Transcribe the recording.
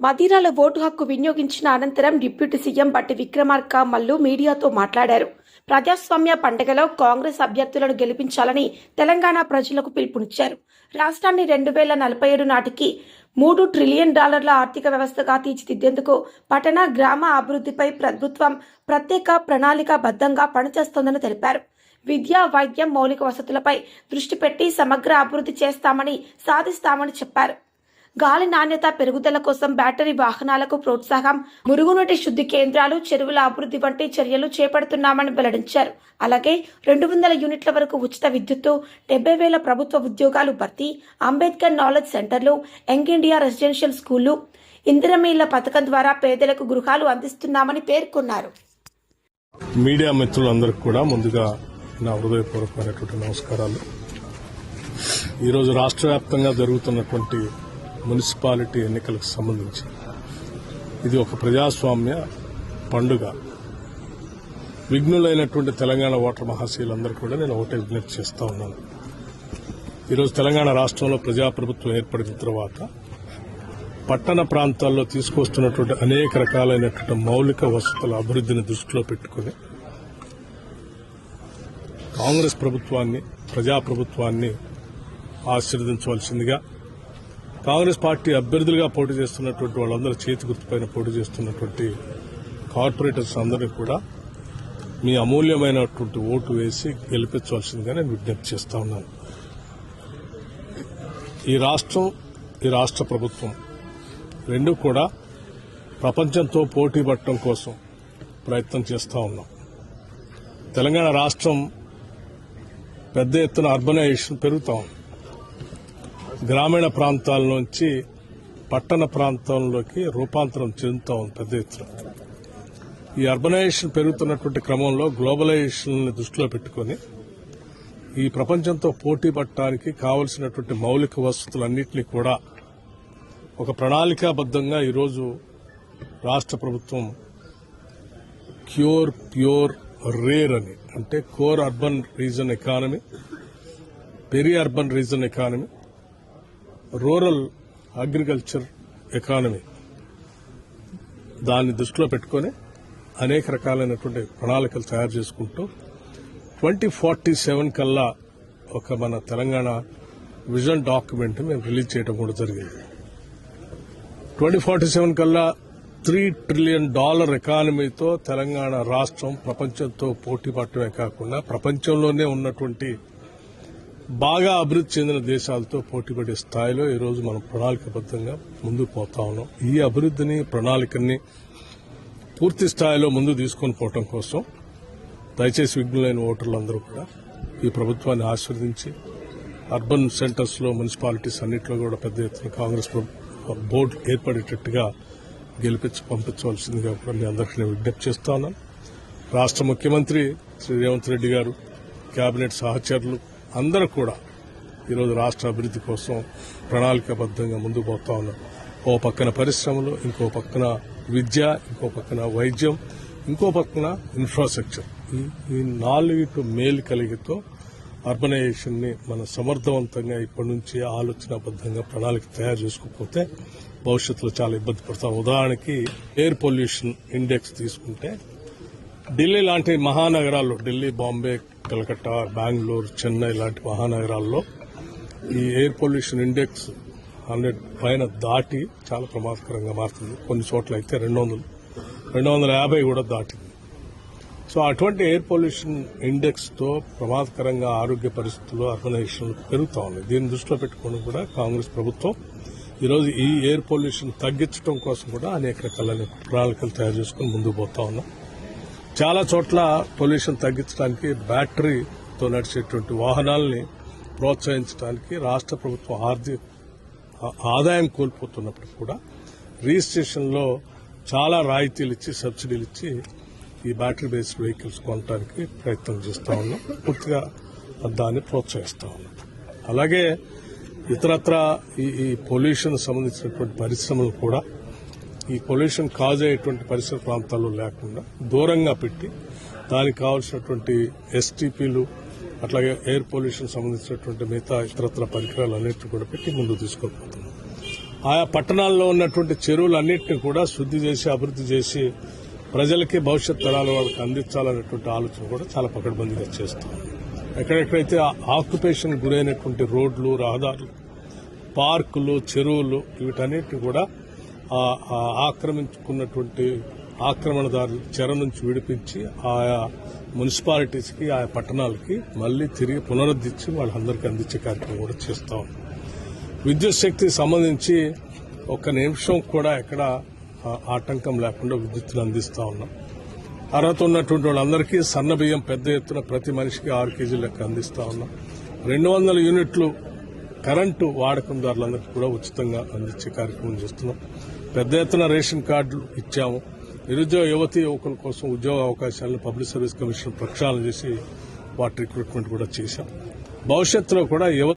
మదిరాలో vote హక్కు వినియోగించిన అనంతరం డిప్యూటీ సీఎం బట్టి విక్రమార్క మల్లు మీడియాతో మాట్లాడారు. ప్రజాస్వామ్య పండుగలో కాంగ్రెస్ అభ్యర్థులను గెలిపించాలని తెలంగాణ ప్రజలకు పిలుపునిచ్చారు. రాష్ట్రాన్ని రెండు వేల నలభై ఏడు నాటికి మూడు ట్రిలియన్ డాలర్ల ఆర్థిక వ్యవస్థగా తీర్చిదిద్దేందుకు పట్టణ గ్రామ అభివృద్ధిపై ప్రభుత్వం ప్రత్యేక ప్రణాళికాబద్ధంగా పనిచేస్తోందని తెలిపారు. విద్య వైద్యం మౌలిక వసతులపై దృష్టి పెట్టి సమగ్ర అభివృద్ధి చేస్తామని సాధిస్తామని చెప్పారు. గాలి నాణ్యత పెరుగుదల కోసం బ్యాటరీ వాహనాలకు ప్రోత్సాహం మురుగునీటి శుద్ధి కేంద్రాలు చెరువుల అభివృద్ధి వంటి చర్యలు చేపడుతున్నామని వెల్లడించారు. అలాగే రెండు వందల యూనిట్ల వరకు ఉచిత విద్యుత్తు డెబ్బై వేల ప్రభుత్వ ఉద్యోగాలు భర్తీ అంబేద్కర్ నాలెడ్జ్ సెంటర్లు యంగ్ ఇండియా రెసిడెన్షియల్ స్కూళ్ళు ఇందిరమీళ్ళ పథకం ద్వారా పేదలకు గృహాలు అందిస్తున్నామని పేర్కొన్నారు. మీడియా మిత్రులందరికీ కూడా ముందుగా నా హృదయపూర్వకమైనటువంటి నమస్కారాలు. ఈరోజు రాష్ట్ర వ్యాప్తంగా జరుగుతున్నటువంటి మున్సిపాలిటీ ఎన్నికలకు సంబంధించి ఇది ఒక ప్రజాస్వామ్య పండుగ. విఘ్నులైనటువంటి తెలంగాణ ఓటర్ మహాశీలందరూ కూడా నేను ఒకటే విజ్ఞప్తి చేస్తా ఉన్నాను. ఈరోజు తెలంగాణ రాష్ట్రంలో ప్రజాప్రభుత్వం ఏర్పడిన తర్వాత పట్టణ ప్రాంతాల్లో తీసుకొస్తున్నటువంటి అనేక రకాలైనటువంటి మౌలిక వసతుల అభివృద్ధిని దృష్టిలో పెట్టుకుని కాంగ్రెస్ ప్రభుత్వాన్ని ప్రజాప్రభుత్వాన్ని ఆశీర్వదించవలసిందిగా కాంగ్రెస్ పార్టీ అభ్యర్థులుగా పోటీ చేస్తున్నటువంటి వాళ్ళందరూ చేతి గుర్తుపైన పోటీ చేస్తున్నటువంటి కార్పొరేటర్స్ అందరినీ కూడా మీ అమూల్యమైనటువంటి ఓటు వేసి గెలిపించవలసిందిగా నేను విజ్ఞప్తి చేస్తా ఉన్నాను. ఈ రాష్ట్రం ఈ రాష్ట్ర ప్రభుత్వం రెండు కూడా ప్రపంచంతో పోటీ పడటం కోసం ప్రయత్నం చేస్తూ ఉన్నాం. తెలంగాణ రాష్ట్రం పెద్ద ఎత్తున అర్బనైజేషన్ పెరుగుతాం. గ్రామీణ ప్రాంతాల నుంచి పట్టణ ప్రాంతంలోకి రూపాంతరం చెందుతా ఉంది పెద్ద ఎత్తున. ఈ అర్బనైజేషన్ పెరుగుతున్నటువంటి క్రమంలో గ్లోబలైజేషన్ దృష్టిలో పెట్టుకుని ఈ ప్రపంచంతో పోటీ పట్టడానికి కావలసినటువంటి మౌలిక వసతులన్నింటినీ కూడా ఒక ప్రణాళికాబద్ధంగా ఈరోజు రాష్ట్ర ప్రభుత్వం క్యూర్ ప్యూర్ రేర్ అని. అంటే core urban region economy peri urban region economy rural agriculture economy దాన్ని దృష్టిలో పెట్టుకొని అనేక రకాలైనటువంటి ప్రణాళికలు తయారు చేసుకుంటూ ట్వంటీ ఫార్టీ సెవెన్ కల్లా ఒక మన తెలంగాణ విజన్ డాక్యుమెంట్ మేము రిలీజ్ చేయడం కూడా జరిగింది. ట్వంటీ ఫార్టీ సెవెన్ కల్లా త్రీ ట్రిలియన్ డాలర్ ఎకానమీతో తెలంగాణ రాష్ట్రం ప్రపంచంతో పోటీ పడటమే కాకుండా ప్రపంచంలోనే ఉన్నటువంటి బాగా అభివృద్ధి చెందిన దేశాలతో పోటీపడే స్థాయిలో ఈరోజు మనం ప్రణాళికబద్ధంగా ముందుకు పోతా ఉన్నాం. ఈ అభివృద్ధిని ప్రణాళికని పూర్తి స్థాయిలో ముందు తీసుకొని పోవటం కోసం దయచేసి విఘ్నులైన ఓటర్లందరూ కూడా ఈ ప్రభుత్వాన్ని ఆశీర్వదించి అర్బన్ సెంటర్స్లో మున్సిపాలిటీస్ అన్నింటిలో కూడా పెద్ద ఎత్తున కాంగ్రెస్ బోర్డు ఏర్పడేటట్టుగా గెలిపించి పంపించవలసిందిగా కూడా మీ అందరికీ విజ్ఞప్తి చేస్తాను రాష్ట్ర ముఖ్యమంత్రి శ్రీ రేవంత్ రెడ్డి గారు కేబినెట్ సహచరులు అందరూ కూడా ఈరోజు రాష్ట్ర అభివృద్ధి కోసం ప్రణాళికాబద్ధంగా ముందుకు పోతా ఉన్నారు. ఓ పక్కన పరిశ్రమలు ఇంకో పక్కన విద్య ఇంకో పక్కన వైద్యం ఇంకో పక్కన ఇన్ఫ్రాస్ట్రక్చర్ ఈ ఈ మేలు కలిగితో అర్బనైజేషన్ని మనం సమర్థవంతంగా ఇప్పటి నుంచి ఆలోచనాబద్ధంగా ప్రణాళిక తయారు చేసుకోకపోతే భవిష్యత్తులో చాలా ఇబ్బంది పడతాం. ఉదాహరణకి ఎయిర్ పొల్యూషన్ ఇండెక్స్ తీసుకుంటే ఢిల్లీ లాంటి మహానగరాల్లో ఢిల్లీ బాంబే కలకట్టా బెంగళూరు చెన్నై లాంటి మహానగరాల్లో ఈ ఎయిర్ పొల్యూషన్ ఇండెక్స్ హండ్రెడ్ పైన దాటి చాలా ప్రమాదకరంగా మారుతుంది. కొన్ని చోట్ల అయితే రెండు వందలు రెండు వందల యాభై కూడా దాటింది. సో అటువంటి ఎయిర్ పొల్యూషన్ ఇండెక్స్తో ప్రమాదకరంగా ఆరోగ్య పరిస్థితులు అర్బనైజేషన్ పెరుగుతా ఉన్నాయి దీన్ని దృష్టిలో పెట్టుకుని కూడా కాంగ్రెస్ ప్రభుత్వం ఈరోజు ఈ ఎయిర్ పొల్యూషన్ తగ్గించడం కోసం కూడా అనేక రకాల ప్రణాళికలు తయారు చేసుకుని ముందుకు పోతా ఉన్నాం. చాలా చోట్ల పొల్యూషన్ తగ్గించడానికి బ్యాటరీతో నడిచేటువంటి వాహనాలని ప్రోత్సహించడానికి రాష్ట్ర ప్రభుత్వం ఆర్థిక ఆదాయం కోల్పోతున్నప్పుడు కూడా రిజిస్ట్రేషన్లో చాలా రాయితీలు ఇచ్చి సబ్సిడీలు ఇచ్చి ఈ బ్యాటరీ బేస్డ్ వెహికల్స్ కొనడానికి ప్రయత్నం చేస్తూ ఉన్నాం. పూర్తిగా దాన్ని ప్రోత్సహిస్తూ ఉన్నాం. అలాగే ఇతరత్ర ఈ ఈ పొల్యూషన్ సంబంధించినటువంటి పరిశ్రమలు కూడా ఈ పొల్యూషన్ కాజ్ అయ్యేటువంటి పరిసర ప్రాంతాల్లో లేకుండా దూరంగా పెట్టి దానికి కావాల్సినటువంటి ఎస్టీపీలు అట్లాగే ఎయిర్ పొల్యూషన్ సంబంధించినటువంటి మిగతా ఇతరత్ర పరికరాలు అన్నింటినీ కూడా పెట్టి ముందుకు తీసుకోకపోతున్నాం ఆయా పట్టణాల్లో ఉన్నటువంటి చెరువులన్నింటినీ కూడా శుద్ధి చేసి అభివృద్ధి చేసి ప్రజలకి భవిష్యత్ తరాల వాళ్ళకి అందించాలనేటువంటి ఆలోచన కూడా చాలా పకడ్బందీగా చేస్తాం ఎక్కడెక్కడైతే ఆక్యుపేషన్ గురైనటువంటి రోడ్లు రహదారులు పార్కులు చెరువులు వీటన్నిటిని కూడా ఆక్రమించుకున్నటువంటి ఆక్రమణదారులు చెర నుంచి విడిపించి ఆయా మున్సిపాలిటీస్కి ఆయా పట్టణాలకి మళ్ళీ తిరిగి పునరుద్ధరించి వాళ్ళందరికీ అందించే కార్యక్రమం కూడా చేస్తాం విద్యుత్ శక్తికి సంబంధించి ఒక్క నిమిషం కూడా ఎక్కడ ఆటంకం లేకుండా విద్యుత్తును అందిస్తూ ఉన్నాం. అర్హత ఉన్నటువంటి వాళ్ళందరికీ సన్న బియ్యం పెద్ద ఎత్తున ప్రతి మనిషికి ఆరు కేజీల లెక్క అందిస్తూ ఉన్నాం. రెండు వందల యూనిట్లు కరెంటు వాడకందారులందరికీ కూడా ఉచితంగా అందించే కార్యక్రమం చేస్తున్నాం. పెద్ద ఎత్తున రేషన్ కార్డులు ఇచ్చాము. నిరుద్యోగ యువతి యువకుల కోసం ఉద్యోగ అవకాశాలను పబ్లిక్ సర్వీస్ కమిషన్ ప్రక్షాళన చేసి వాటి రిక్రూట్మెంట్ కూడా చేశాం. భవిష్యత్తులో కూడా యువత